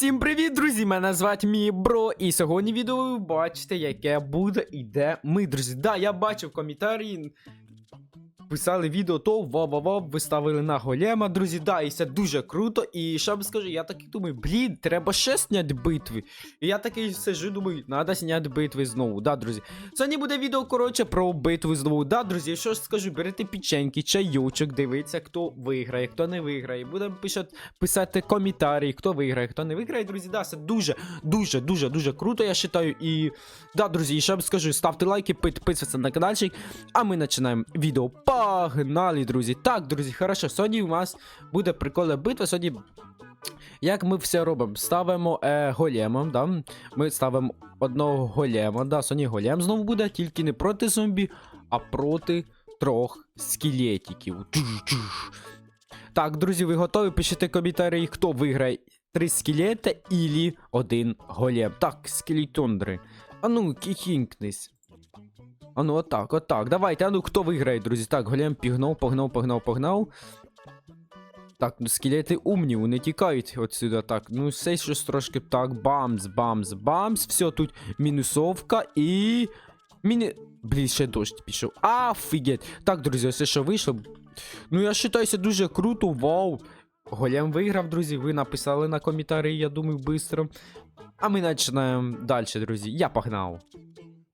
Всім привіт, друзі! Мене звати мій бро, і сьогодні відео ви бачите, яке буде і де ми, друзі. Да, я бачив коментарі. Писали відео то ва-ва-ва, ви ставили на голема, друзі. Да, і це дуже круто. І що вам скажу, я такий думаю, блін, треба ще зняти битви. І я такий сижу, думаю, треба зняти битви знову. Да, друзі. Сьогодні буде відео, коротше, про битву знову. Да, друзі, що ж скажу, берете печеньки, чайочок, дивіться, хто виграє, хто не виграє. Будемо писати, писати коментарі, хто виграє, хто не виграє, друзі. Да, це дуже, дуже, дуже, дуже круто, я вважаю. І да, друзі, і що вам скажу, ставте лайки, підписуйтесь на каналчик, а ми починаємо відео. Погнали, друзі. Так, друзі, хорошо. Сьогодні у нас буде прикольна битва. Сьогодні. Як ми все робимо? Ставимо е, големом, да? Ми ставимо одного голема, да, сьогодні голем знову буде, тільки не проти зомбі, а проти трьох скелетиків. Так, друзі, ви готові? Пишіть коментарі, хто виграє три скелета ілі один голем. Так, скелетондри. А ну, кихінкнись. А ну, отак, отак. Давайте, а ну хто виграє, друзі? Так, голем пігнав, погнав, погнав, погнав. Так, ну скелети умні, вони тікають отсюда. Так, ну все щось трошки так. Бамс, бамс, бамс. Все, тут мінусовка і. Міні. Блін, ще дощ пішов. Афігеть. Так, друзі, все що вийшло. Ну, я вважаюся дуже круто, вау. Голем виграв, друзі. Ви написали на коментарі, я думаю, быстро. А ми починаємо далі, друзі. Я погнав.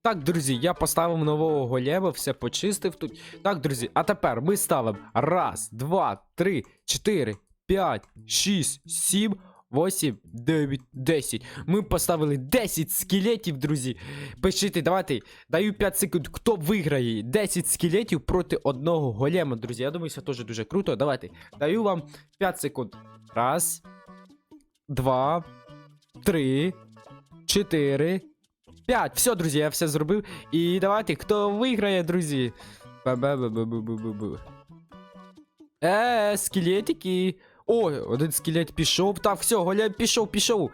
Так, друзі, я поставив нового голема, все почистив тут. Так, друзі, а тепер ми ставимо раз, два, три, чотири, п'ять, шість, сім, восім, дев'ять, десять. Ми поставили 10 скелетів, друзі. Пишіть, давайте, даю 5 секунд. Хто виграє 10 скелетів проти одного голема, друзі. Я думаю, це теж дуже круто. Давайте. Даю вам 5 секунд. Раз, два, три, чотири. П'ять. Все, друзі, я все зробив. І давайте, хто виграє, друзі. Ба-ба-ба-ба-ба-ба-ба. Е, скелетики. О, один скелет пішов. Так, все, голем пішов, пішов.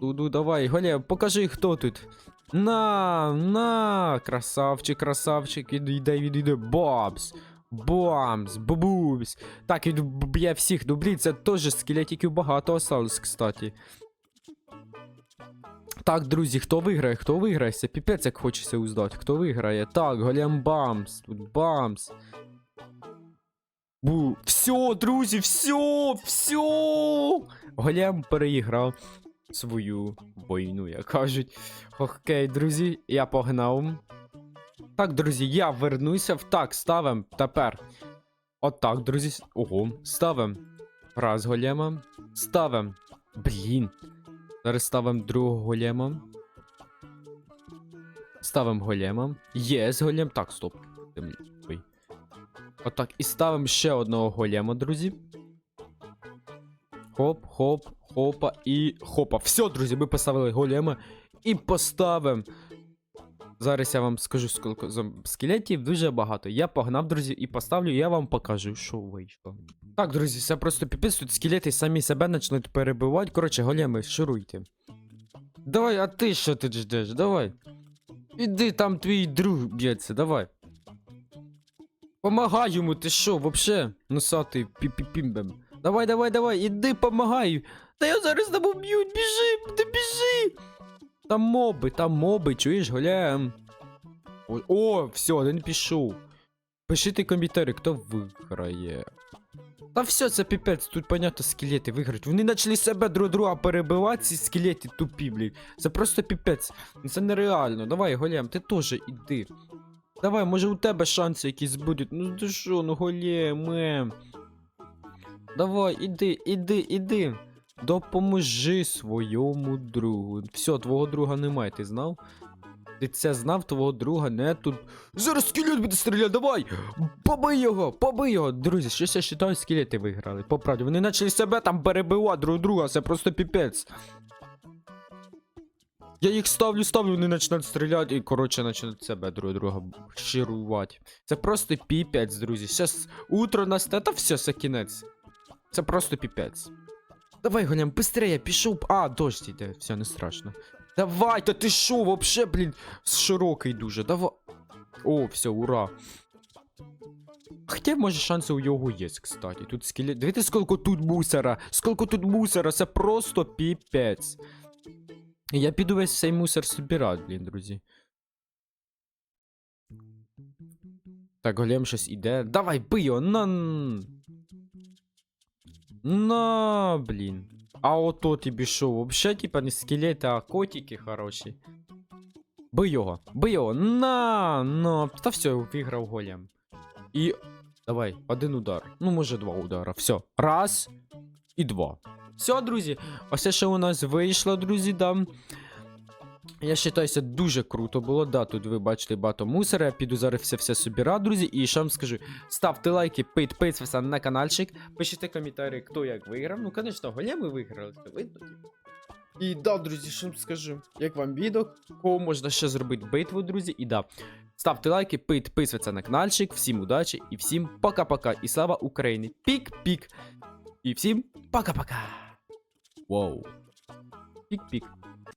Дуду, давай, голем, покажи, хто тут. На, на, красавчик, красавчик, іди, іде, іде, іде. Бабс. Бамс, бабубс. Так, він б'є всіх, ну блін, це теж скелетиків багато осталось, кстати. Так, друзі, хто виграє? Хто виграє? Це піпець, як хочеться узнати. Хто виграє? Так, голем бамс. Тут бамс. Бу. Все, друзі, все, все. Голем переіграв свою війну, як кажуть. Окей, друзі, я погнав. Так, друзі, я вернуся так, ставим тепер. Отак, друзі. Ого, ставим. Раз голема. Ставим. Блін. Зараз ставимо другого голема. Ставимо голема. Є з голем. Так, стоп. Ой. Отак. І ставимо ще одного голема, друзі. Хоп, хоп, хопа і хопа. Все, друзі, ми поставили голема. І поставимо. Зараз я вам скажу, скільки скелетів дуже багато. Я погнав, друзі, і поставлю, я вам покажу, що вийшло. Так, друзі, це просто піпець, тут скелети самі себе почнуть перебивати. Коротше, големи, шуруйте. Давай, а ти що тут ждеш? Давай. Іди, там твій друг б'ється, давай. Помагай йому, ти що, вообще? Носатий пі-пі-пімбем. Давай, давай, давай, іди, помагай. Та я зараз тебе б'ють, біжи, ти біжи. Там моби, там моби, чуєш, голем. О, о все, один пішов. Пишіть коментарі, хто виграє. Та все, це піпець, тут понятно скелети виграють. Вони почали себе друг друга перебивати, ці скелети тупі, блін. Це просто піпець. Це нереально. Давай, голем, ти теж іди. Давай, може у тебе шанси якісь будуть. Ну ти що, ну големе. Давай, іди, іди, іди. Допоможи своєму другу. Все, твого друга немає, ти знав? Ти це знав, твого друга не тут. Зараз скелет буде стріляти, давай! Побий його, побий його! Друзі, щось я вважаю, скелети виграли. По правді, вони почали себе там перебивати друг друга, це просто піпець. Я їх ставлю, ставлю, вони починають стріляти і, коротше, починають себе друг друга щирувати. Це просто піпець, друзі. Зараз утро настане, та все, це кінець. Це просто піпець. Давай, голям, быстрее, пішов. А, дощ йде, все, не страшно. Давай, та ти шо, вообще, блін, широкий дуже. Давай. О, все, ура. Хотя, може, шанси у його є, кстати. Тут скелет. Дивіться, скільки тут мусора. Скільки тут мусора, це просто піпець. Я піду весь цей мусор собирати, блін, друзі. Так, голем щось іде. Давай, бий його, на. На, блін. А ото тобі що, вообще, типа, не скелети, а котики хороші. Бий його, бий його, на, на. Та все, виграв голем. І. Давай, один удар. Ну, може, два удара. Все. Раз і два. Все, друзі. Ось що у нас вийшло, друзі, да. Я вважаю, це дуже круто було. Да, тут ви бачите багато мусора. Я піду зараз все все собирати, друзі. І що вам скажу, ставте лайки, підписуйтесь на каналчик, пишіть коментарі, хто як виграв. Ну, звісно, големи виграли, це видно. І да, друзі, що вам скажу, як вам відео, кого можна ще зробити битву, друзі, і да. Ставте лайки, підписуйтесь на каналчик, всім удачі і всім пока-пока. І слава Україні! Пік-пік! І всім пока-пока! Вау! Пік-пік.